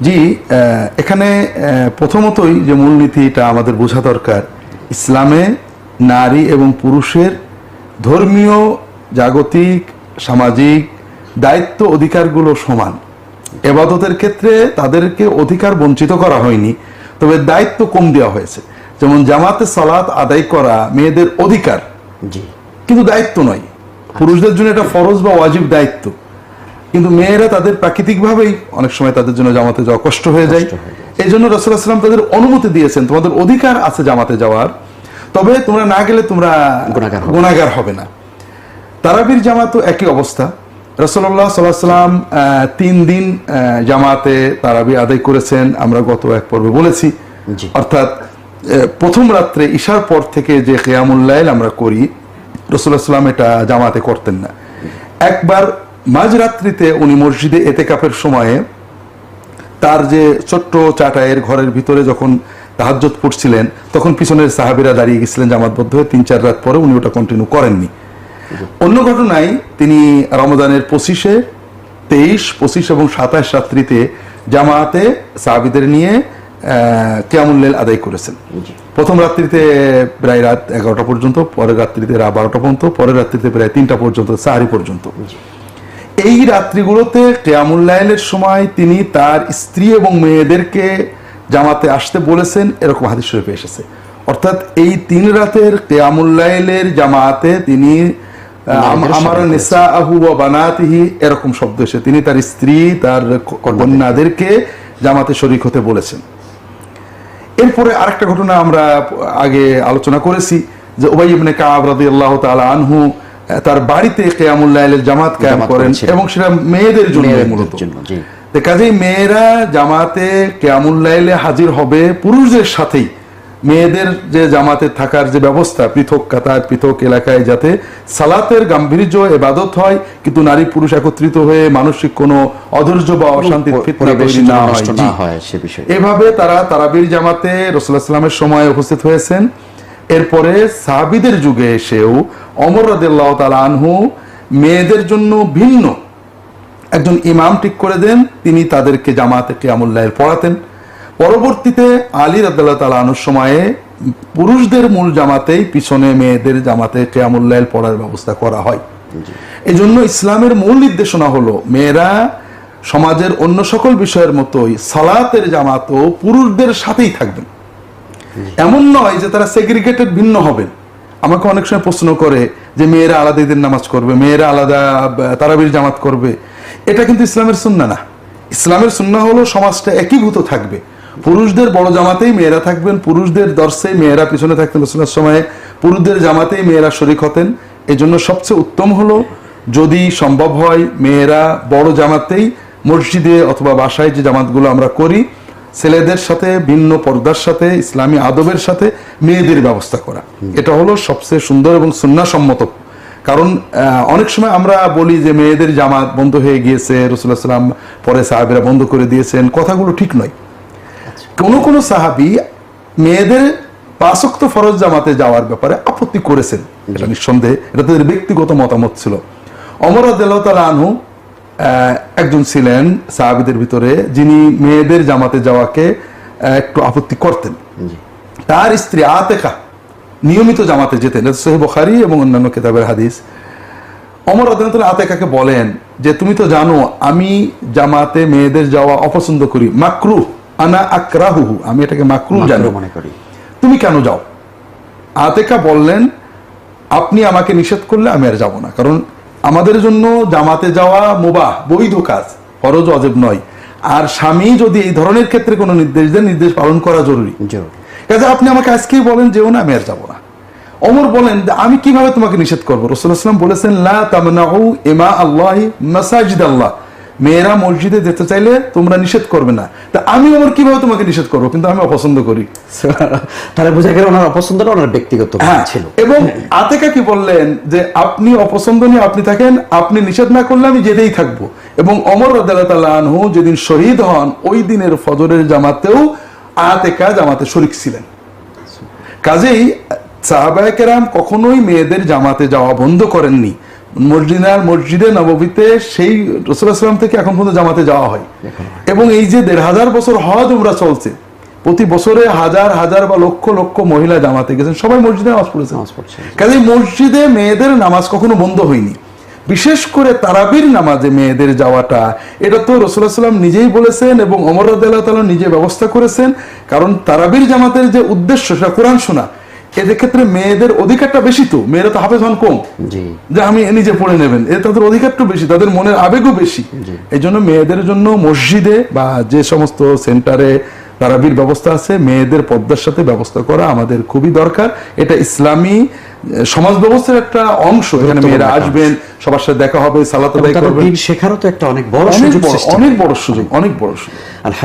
জি এখানে প্রথমতই যে মূলনীতিটা আমাদের বোঝা দরকার ইসলামে নারী এবং পুরুষের ধর্মীয় জাগতিক সামাজিক দায়িত্ব অধিকারগুলো সমান। এবাদতের ক্ষেত্রে তাদেরকে অধিকার বঞ্চিত করা হয়নি তবে দায়িত্ব কম দেওয়া হয়েছে। যেমন জামাতে সালাত আদায় করা মেয়েদের অধিকার। জি। কিন্তু দায়িত্ব নয়। পুরুষদের জন্য এটা ফরজ বা ওয়াজিব দায়িত্ব। কিন্তু মেয়েরা তাদের প্রাকৃতিকভাবেই অনেক সময় তাদের জন্য জামাতে যাওয়া কষ্ট হয়ে যায়। এই জন্য সাল্লাম তাদের অনুমতি দিয়েছেন তোমাদের অধিকার আছে জামাতে যাওয়ার তবে তোমরা না গেলে তোমরা গুণাগার হবে না। তারাবির জামাতও একই অবস্থা। রসল্লাহ সাল্লাহ সাল্লাম আহ, তিন দিন আহ, জামাতে তারাবি আদায় করেছেন। আমরা গত এক পর্বে বলেছি। অর্থাৎ প্রথম রাত্রে ঈশার পর থেকে যে কেয়ামুল্লাইল আমরা করি রসুল্লাহ সাল্লাম এটা জামাতে করতেন না। একবার মাঝরাত্রিতে উনি মসজিদে এতে কাপের সময়ে তার যে ছোট্ট চাটায়ের ঘরের ভিতরে যখন তাহাজ্জত পড়ছিলেন, তখন পিছনের সাহাবিরা দাঁড়িয়ে গেছিলেন জামাতবদ্ধ হয়ে তিন চার রাত পরে উনি ওটা কন্টিনিউ করেননি। অন্য ঘটনায় তিনি রমজানের পঁচিশে তেইশ, পঁচিশ এবং সাতাশ রাত্রিতে জামাতে সাহাবিদের নিয়ে কেয়ামুল্লেল আদায় করেছেন। প্রথম রাত্রিতে প্রায় রাত এগারোটা পর্যন্ত পরের রাত্রিতে রাত বারোটা পর্যন্ত পরের রাত্রিতে প্রায় তিনটা পর্যন্ত সাহারি পর্যন্ত। এই রাত্রিগুলোতে কেয়ামুল্লাইলের সময় তিনি তার স্ত্রী এবং মেয়েদেরকে জামাতে আসতে বলেছেন এরকম হাদিস শরীফে এসেছে। অর্থাৎ এই তিন রাতের কেয়ামুল্লাইলের জামাতে তিনি আমার নেশা আহু ও বানাতিহি এরকম শব্দ এসে তিনি তার স্ত্রী তার কন্যাদেরকে জামাতে শরিক হতে বলেছেন। এরপরে আরেকটা ঘটনা আমরা আগে আলোচনা করেছি যে ওবাই ইবনে কাব রাদিয়াল্লাহু তাআলা আনহু তার বাড়িতে কিয়ামুল লাইলের জামাত কায়েম করেন এবং সেটা মেয়েদের জন্য মূলত। কাজেই মেয়েরা জামাতে কিয়ামুল লাইলে হাজির হবে পুরুষদের সাথেই। মেয়েদের যে জামাতে থাকার যে ব্যবস্থা পৃথক কাতার পৃথক এলাকায় যাতে সালাতের গাম্ভীর্য এবাদত হয় কিন্তু নারী পুরুষ একত্রিত হয়ে মানসিক কোনো অধৈর্য বা অশান্তি না হয়। এভাবে তারা তারাবির জামাতে রসুল্লাহ সাল্লামের সময় উপস্থিত হয়েছেন। এরপরে সাহাবিদের যুগে এসেও অমর রাদিল্লাহ তালা আনহু মেয়েদের জন্য ভিন্ন একজন ইমাম ঠিক করে দেন। তিনি তাদেরকে জামাতে কেয়ামুল্লাহের পড়াতেন। পরবর্তীতে আলী তালা আনুর সময়ে পুরুষদের মূল জামাতেই পিছনে মেয়েদের জামাতে কেয়ামুল্লাহের পড়ার ব্যবস্থা করা হয়। এই জন্য ইসলামের মূল নির্দেশনা হলো মেয়েরা সমাজের অন্য সকল বিষয়ের মতোই সালাতের জামাতও পুরুষদের সাথেই থাকবেন এমন নয় যে তারা সেগ্রিগেটেড ভিন্ন হবেন। আমাকে অনেক সময় প্রশ্ন করে যে মেয়েরা আলাদা ঈদের নামাজ করবে মেয়েরা আলাদা তারাবির জামাত করবে। এটা কিন্তু ইসলামের সুন্না না। ইসলামের সুন্না হলো সমাজটা একীভূত থাকবে। পুরুষদের বড় জামাতেই মেয়েরা থাকবেন, পুরুষদের দর্শে মেয়েরা পিছনে থাকতেন রসুলের সময়ে, পুরুষদের জামাতেই মেয়েরা শরিক হতেন। এই জন্য সবচেয়ে উত্তম হলো, যদি সম্ভব হয়, মেয়েরা বড় জামাতেই মসজিদে অথবা বাসায় যে জামাতগুলো আমরা করি, ছেলেদের সাথে, ভিন্ন পর্দার সাথে, ইসলামী আদবের সাথে মেয়েদের ব্যবস্থা করা। এটা হলো সবচেয়ে সুন্দর এবং সুন্নাসম্মত। কারণ অনেক সময় আমরা বলি যে মেয়েদের জামাত বন্ধ হয়ে গিয়েছে, রসুল্লাহ সাল্লাম পরে সাহাবিরা বন্ধ করে দিয়েছেন। কথাগুলো ঠিক নয়। কোন কোনো সাহাবি মেয়েদের পাঁচক্ত ফরজ জামাতে যাওয়ার ব্যাপারে আপত্তি করেছেন। এটা নিঃসন্দেহে এটা তাদের ব্যক্তিগত মতামত ছিল। অমর আদালতাল আনহু আহ, একজন ছিলেন সাহাবিদের ভিতরে যিনি মেয়েদের জামাতে যাওয়াকে একটু আপত্তি করতেন। তার স্ত্রী আতেকা নিয়মিত জামাতে যেতেন। সোহেব বখারি এবং অন্যান্য কেতাবের হাদিস। অমর আদালত আতেকাকে বলেন যে তুমি তো জানো আমি জামাতে মেয়েদের যাওয়া অপছন্দ করি। মাকরু আনা আকরাহুহু আমি এটাকে মাকরু জানি। মনে করি। তুমি কেন যাও? আতেকা বললেন আপনি আমাকে নিষেধ করলে আমি আর যাব না কারণ আমাদের জন্য জামাতে যাওয়া মোবাহ বৈধ কাজ ফরজ অজেব নয়। আর স্বামী যদি এই ধরনের ক্ষেত্রে কোনো নির্দেশ দেন নির্দেশ পালন করা জরুরি। কাজে আপনি আমাকে আজকেই বলেন যেও না আমি আর যাব না। অমর বলেন আমি কীভাবে তোমাকে নিষেধ করব? রসুলাম বলেছেন লা তামনাউ ইমা আল্লাহ মাসাজিদ আল্লাহ মেয়েরা মসজিদে যেতে চাইলে তোমরা নিষেধ করবে না। তা আমি আমার কীভাবে তোমাকে নিষেধ করব? কিন্তু আমি অপছন্দ করি। তাহলে বোঝা গেল ওনার অপছন্দটা ওনার ব্যক্তিগত হ্যাঁ। ছিল। এবং আতেকা কি বললেন যে আপনি অপছন্দ নিয়ে আপনি থাকেন আপনি নিষেধ না করলে আমি যেতেই থাকব। এবং অমর রাদিয়াল্লাহু আনহু যেদিন শহীদ হন ওই দিনের ফজরের জামাতেও আতেকা জামাতে শরিক ছিলেন। কাজেই সাহাবায়ে কেরাম কখনোই মেয়েদের জামাতে যাওয়া বন্ধ করেননি। মসজিদার মসজিদে নববীতে সেই রসুলাম থেকে এখন পর্যন্ত জামাতে যাওয়া হয়। এবং এই যে দেড় হাজার বছর হজ উমরা চলছে প্রতি বছরে হাজার হাজার বা লক্ষ লক্ষ মহিলা জামাতে গেছেন। সবাই মসজিদে নামাজ পড়েছেন নামাজ পড়ছে। কাজে মসজিদে মেয়েদের নামাজ কখনো বন্ধ হয়নি। বিশেষ করে তারাবির নামাজে মেয়েদের যাওয়াটা এটা তো রসুল্লাহ সাল্লাম নিজেই বলেছেন এবং অমর রাদিয়াল্লাহু তাআলা নিজে ব্যবস্থা করেছেন। কারণ তারাবির জামাতের যে উদ্দেশ্য সেটা কোরআন শোনা। এদের ক্ষেত্রে মেয়েদের অধিকারটা বেশি তো। মেয়েরা তো হাফেজ হন কম। যে আমি নিজে পড়ে নেবেন এ তাদের অধিকারটা বেশি তাদের মনের আবেগও বেশি। এই জন্য মেয়েদের জন্য মসজিদে বা যে সমস্ত সেন্টারে তারাবির ব্যবস্থা আছে মেয়েদের পদ্মার সাথে ব্যবস্থা করা আমাদের খুবই দরকার। এটা ইসলামী সমাজ ব্যবস্থার একটা অংশ। এখানে মেয়েরা আসবেন সবার সাথে দেখা হবে সালাত এবং আদায় করবেন। শেখারও তো একটা অনেক বড় অনেক সুযোগ বড় অনেক বড় সুযোগ অনেক বড় সুযোগ। আলহামদুলিল্লাহ।